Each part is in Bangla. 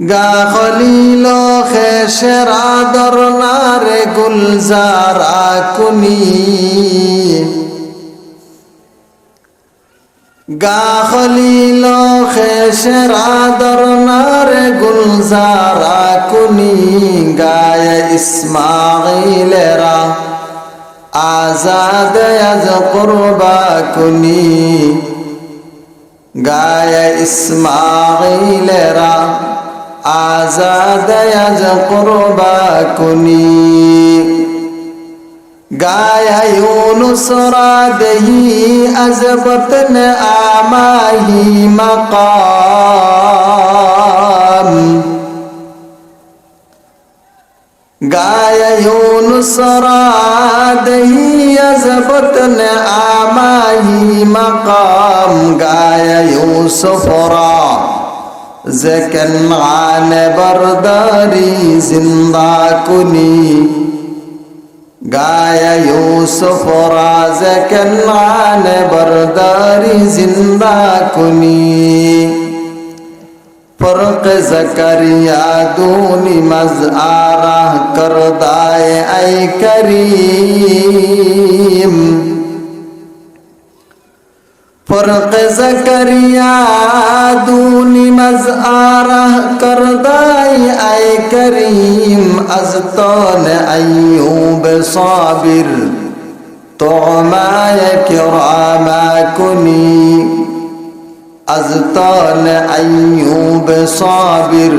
গা খলিল খেসের আদর নারে গুলজার আকুনি গা খলিল খেসের আদর নারে গুলজার আকুনি গায় ইসমাইলেরা আজাদ আজ কুরবা কুনি। গায় ইসমাইলেরা আজাদ আজ কুরবা কুনি। গায় ইউনুসরা দেহি আজ বতন আমাহি মকাম। গায় ইউনুসরা দেহি আজ বতন আমাহি মকাম। زکن مان برداری زندہ کنی گایا یوسف را زکن مان برداری زندہ کنی فرق زکریا دونی مز آرہ کردائے اے کری برق زکریا دونی مز آرہ کردائی اے کریم از تان ایوب صابر تعمای کراما کنی از تان ایوب صابر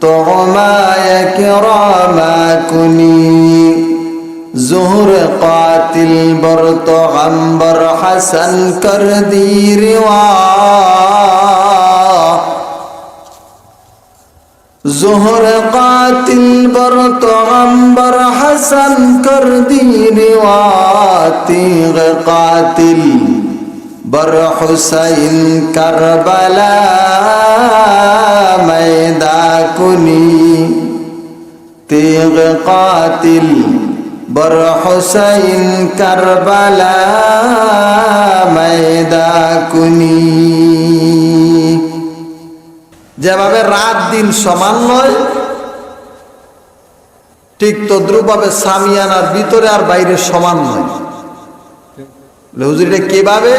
تعمای کراما کنی زہر قاتل بر تو غمبر حسن کر دی روا زہر قاتل بر تو غمبر حسن کر دی روا تیغ قاتل بر حسین کربلا میدا کنی تیغ قاتل বর হোসাইন কারবালা ময়দা কুনি। যেভাবে রাত দিন সমান নয়, ঠিক তদ্রুপভাবে সামিয়ানার ভিতরে আর বাইরে সমান নয়। হুজুরিটা কীভাবে?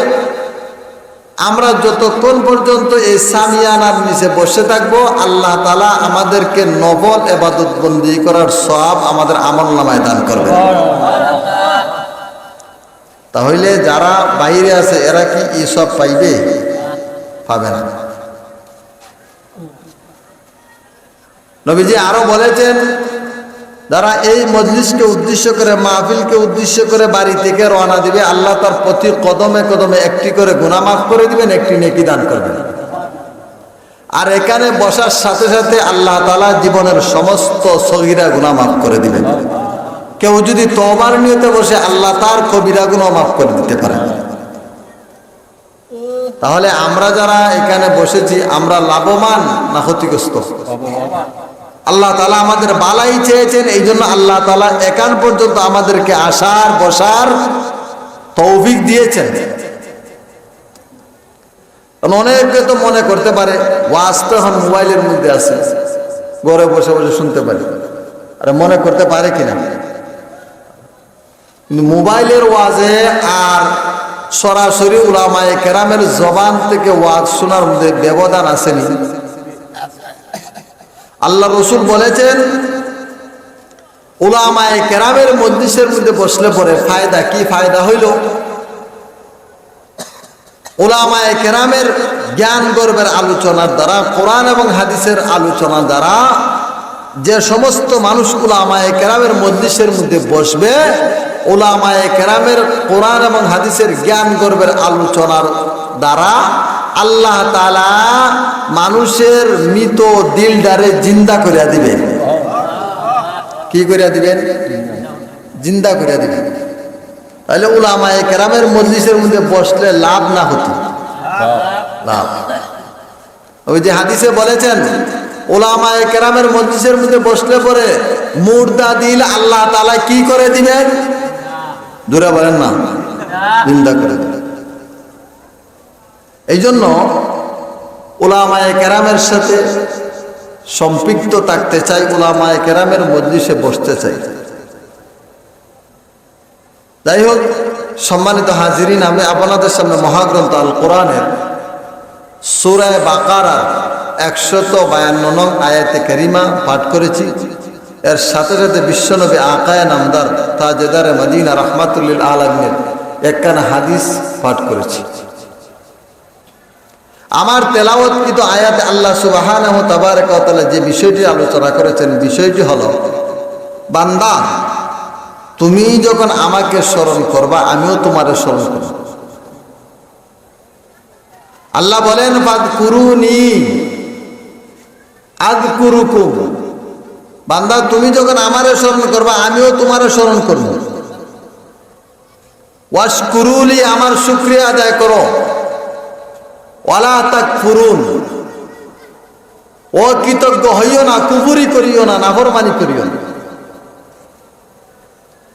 আমরা যতক্ষণ পর্যন্ত এই সামিয়ানার নিচে বসে থাকব, আল্লাহ তালা আমাদেরকে নবল এবাদত বন্দি করার সব আমাদের আমল নামায় দান করবে তাহলে যারা বাইরে আছে, এরা কি এসব পাইবে? পাবে না। নবীজি আরও বলেছেন যারা এই মজলিসকে উদ্দেশ্য করে, মাহফিলকে উদ্দেশ্য করে বাড়ি থেকে রওনা দিবে, আল্লাহ তার প্রতি কদমে কদমে একটি করে গুণা মাফ করে দিবেন, একটি নেকি দান করবেন আর এখানে বসার সাথে সাথে আল্লাহ তালা জীবনের সমস্ত সগিরা গুণা মাফ করে দিবেন। কেউ যদি তোমার নিয়তে বসে, আল্লাহ তার কবিরা গুণা মাফ করে দিতে পারে। তাহলে আমরা যারা এখানে বসেছি, আমরা লাভবান না ক্ষতিগ্রস্ত? আল্লাহ তালা আমাদের বালাই চেয়েছেন এই জন্য আল্লাহ তালা একান পর্যন্ত আমাদেরকে আসার, বসার তৌফিক দিয়েছেন। অনেকে তো মনে করতে পারে, ওয়াজ এখন মোবাইলের মধ্যে আছে, ঘরে বসে বসে শুনতে পারে। আরে মনে করতে পারে কিনা? মোবাইলের ওয়াজে আর সরাসরি উলামায়ে কেরামের জবান থেকে ওয়াজ শোনার মধ্যে ব্যবধান আসেনি। আল্লাহ রসুল বলেছেন ওলামায় কেরামের মজলিসের মধ্যে বসলে পরে ফায়দা কি ফায়দা হইল? ওলামায় কেরামের জ্ঞান গর্বের আলোচনার দ্বারা, কোরআন এবং হাদিসের আলোচনার দ্বারা যে সমস্ত মানুষ ওলামায় কেরামের মজলিসের মধ্যে বসবে ওলামায় কেরামের কোরআন এবং হাদিসের জ্ঞান গর্বের আলোচনার দ্বারা আল্লাহ তালা মানুষের মৃত দিলডারে জিন্দা করিয়া দিবেন। কি করিয়া দিবেন? জিন্দা করিয়া দিবেন। তাহলে উলামায়ে কেরামের মজলিসের মধ্যে বসলে লাভ না হতো। লাভ। ওই যে হাদিসে বলেছেন ওলামায়ে কেরামের মজলিসের মধ্যে বসলে পরে মুর্দা দিল আল্লাহ তালা কি করে দিবেন? দূরে বলেন না। নিন্দা করে এই জন্য ওলামায়ে কেরামের সাথে সম্পৃক্ত থাকতে চাই ওলামায় কেরামের মজলিসে বসতে চাই। যাই হোক সম্মানিত হাজিরিন, আমি আপনাদের সামনে মহাগ্রন্থ আল কোরআনের সুরায় বাকারা একশত বায়ান্ন নং আয়াতে কেরিমা পাঠ করেছি। এর সাথে সাথে বিশ্বনবী আকায় নামদার তাজেদারে মদিনা রহমাতুল্লিল আলমের একখানা হাদিস পাঠ করেছি। আমার তেলাওয়াতকৃত আয়াতে আল্লাহ সুবাহান যে বিষয়টি আলোচনা করেছেন, বিষয়টি হলো, বান্দা, তুমি যখন আমাকে স্মরণ করবা, আমিও তোমার স্মরণ করব। আল্লাহ বলেন কুরুনি আদ কুরুকুম বান্দা, তুমি যখন আমারে স্মরণ করবা, আমিও তোমার স্মরণ করব। ওয়াস কুরুলি আমার শুক্রিয়া আদায় করো। ওয়ালা তাক ফুরুন ও কৃতজ্ঞ হইও না কুবুরি করিও না, নাফরমানি করিও না।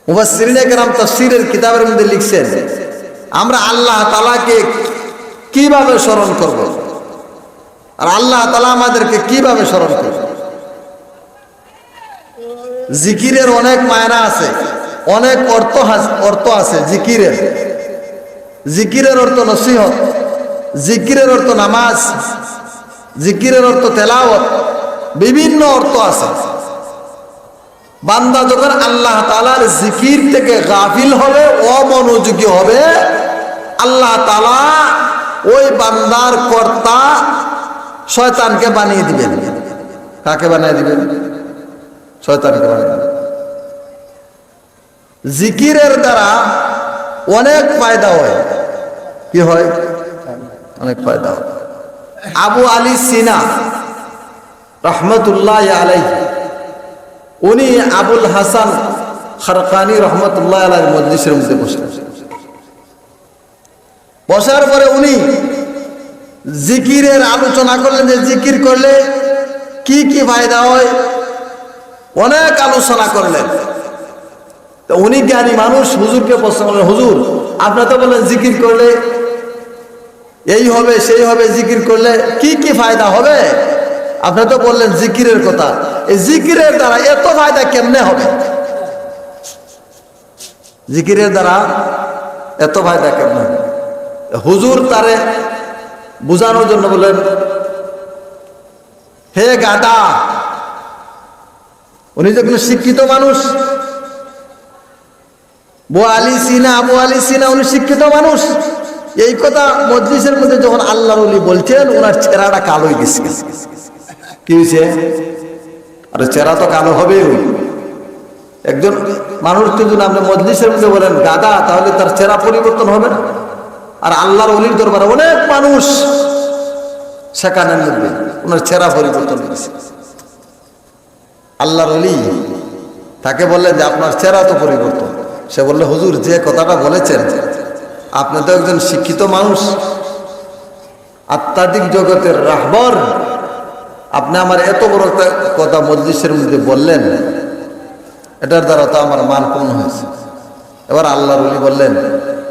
মুবাসসিরিনে কেরাম তাফসীরের কিতাবের মধ্যে লিখছেন, আমরা আল্লাহ তালাকে কীভাবে স্মরণ করব? আর আল্লাহ তালা আমাদেরকে কীভাবে স্মরণ করব? জিকিরের অনেক মায়না আছে, অনেক অর্থ অর্থ আছে জিকিরের। জিকিরের অর্থ নসিহত। জিকিরের অর্থ নামাজ, জিকিরের অর্থ তেলাওয়াত, বিভিন্ন অর্থ আছে। বান্দা যখন আল্লাহ তালার জিকির থেকে গাফিল হবে, অমনোযোগী হবে, আল্লাহ তালা ওই বান্দার কর্তা শয়তানকে বানিয়ে দিবেন। কাকে বানিয়ে দিবেন? শয়তানকে বানিয়ে দিবেন। জিকিরের দ্বারা অনেক ফায়দা হয়। কি হয়? অনেক ফায়দা আবু আলী সিনা রহমতুল্লাহ আলাই উনি আবুল হাসান খারকানি রহমতুল্লাহ আলাই মজলিসের মধ্যে বসে। বসার পরে উনি জিকিরের আলোচনা করলেন যে জিকির করলে কি কি ফায়দা হয়? অনেক আলোচনা করলেন। তো উনি জ্ঞানী মানুষ, হুজুরকে প্রশ্ন করলেন, হুজুর, আপনি তো বললেন জিকির করলে এই হবে, সেই হবে, জিকির করলে কি কি ফায়দা হবে? আপনি তো বললেন জিকিরের কথা। এই জিকিরের দ্বারা এত ফায়দা কেমনে হবে? জিকিরের দ্বারা এত ফায়দা কেমনে হবে? হুজুর তারে বুঝানোর জন্য বললেন, হে গাদা, উনি যখন শিক্ষিত মানুষ বো আলী সিনা আবু আলী সিনা উনি শিক্ষিত মানুষ এই কথা মজলিসের মধ্যে যখন আল্লাহ রলি বলছেন ওনার চেহারাটা কালো হয়ে গেছে। কি হয়েছে? আরে চেহারা তো কালো হবে একজন মানুষ যদি আপনি মজলিসের মধ্যে বলেন গাদা তাহলে তার চেহারা পরিবর্তন হবে না? আর আল্লাহর অলির দরবারে অনেক মানুষ সেখানের মধ্যে ওনার চেহারা পরিবর্তন হয়েছে আল্লাহর অলি তাকে বললেন যে, আপনার চেহারা তো পরিবর্তন। সে বললে, হুজুর, যে কথাটা বলেছেন আপনি তো একজন শিক্ষিত মানুষ। আত্মাধিক জগতের রাহবর। আপনি আমার এত বড় কথা মজলিসের মধ্যে বললেন, এটার দ্বারা তো আমার মান কম হয়েছে। এবার আল্লাহ বললেন,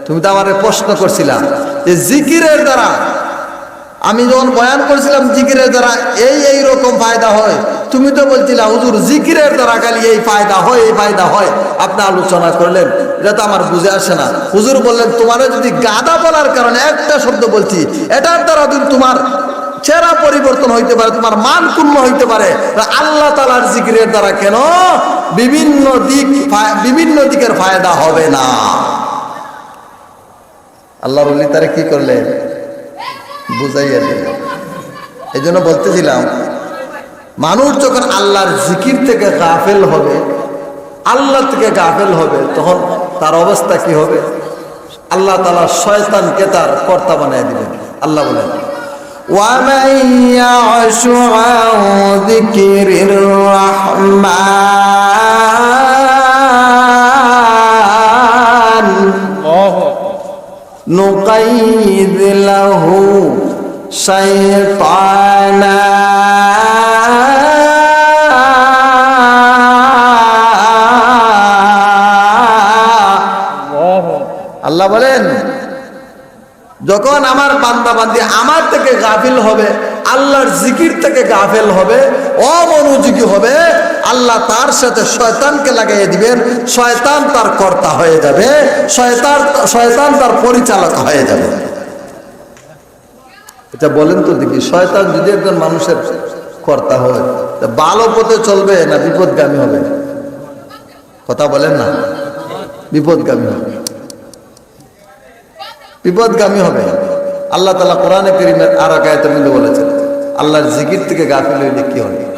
তুমি তো আমার প্রশ্ন করছিলা যে জিকিরের দ্বারা আমি যখন বয়ান করছিলাম জিকিরের দ্বারা, এই এই রকম ফায়দা হয়। তুমি তো বলছিলা, হুজুর, জিকিরের দ্বারা খালি এই ফায়দা হয়, এই ফায়দা হয়। আপনি আলোচনা করলেন, এটা তো আমার বুঝে আসে না। হুজুর বললেন, তোমার যদি গাদা বলার কারণে একটা শব্দ বলছি, এটার দ্বারা যদি তোমার চেহারা পরিবর্তন হইতে পারে, তোমার মান পূর্ণ হইতে পারে আল্লাহ তালার জিকিরের দ্বারা কেন বিভিন্ন দিক বিভিন্ন দিকের ফায়দা হবে না। আল্লাহ তারা কি করলেন? বুঝাইয়া দিল এই জন্য বলতেছিলাম মানুষ যখন আল্লাহর জিকির থেকে গাফেল হবে আল্লাহ থেকে গাফেল হবে তখন তার অবস্থা কি হবে আল্লাহ তালা শয়তানকে তার কর্তা বানিয়ে দিবেন আল্লাহ বলেন ومن يعش عن ذكر الرحمن نقيد له شيطانا আল্লাহ বলেন যখন আমার বান্দা বান্দি আমার থেকে গাফিল হবে আল্লাহর জিকির থেকে গাফেল হবে অমনোযোগী হবে আল্লাহ তার সাথে শয়তানকে লাগাইয়ে দিবেন শয়তান তার কর্তা হয়ে যাবে শয়তান শয়তান তার পরিচালক হয়ে যাবে এটা বলেন তো দেখি, শয়তান যদি একজন মানুষের কর্তা হয়, তা ভালো পথে চলবে না বিপদগামী হবে? কথা বলেন না। বিপদগামী হবে। বিপদগামী হবে। আল্লাহ তালা কোরআনে করিমের আর এক আয়তের মধ্যে বলেছেন, আল্লাহর জিকির থেকে গাফিল হইলে কি হবে?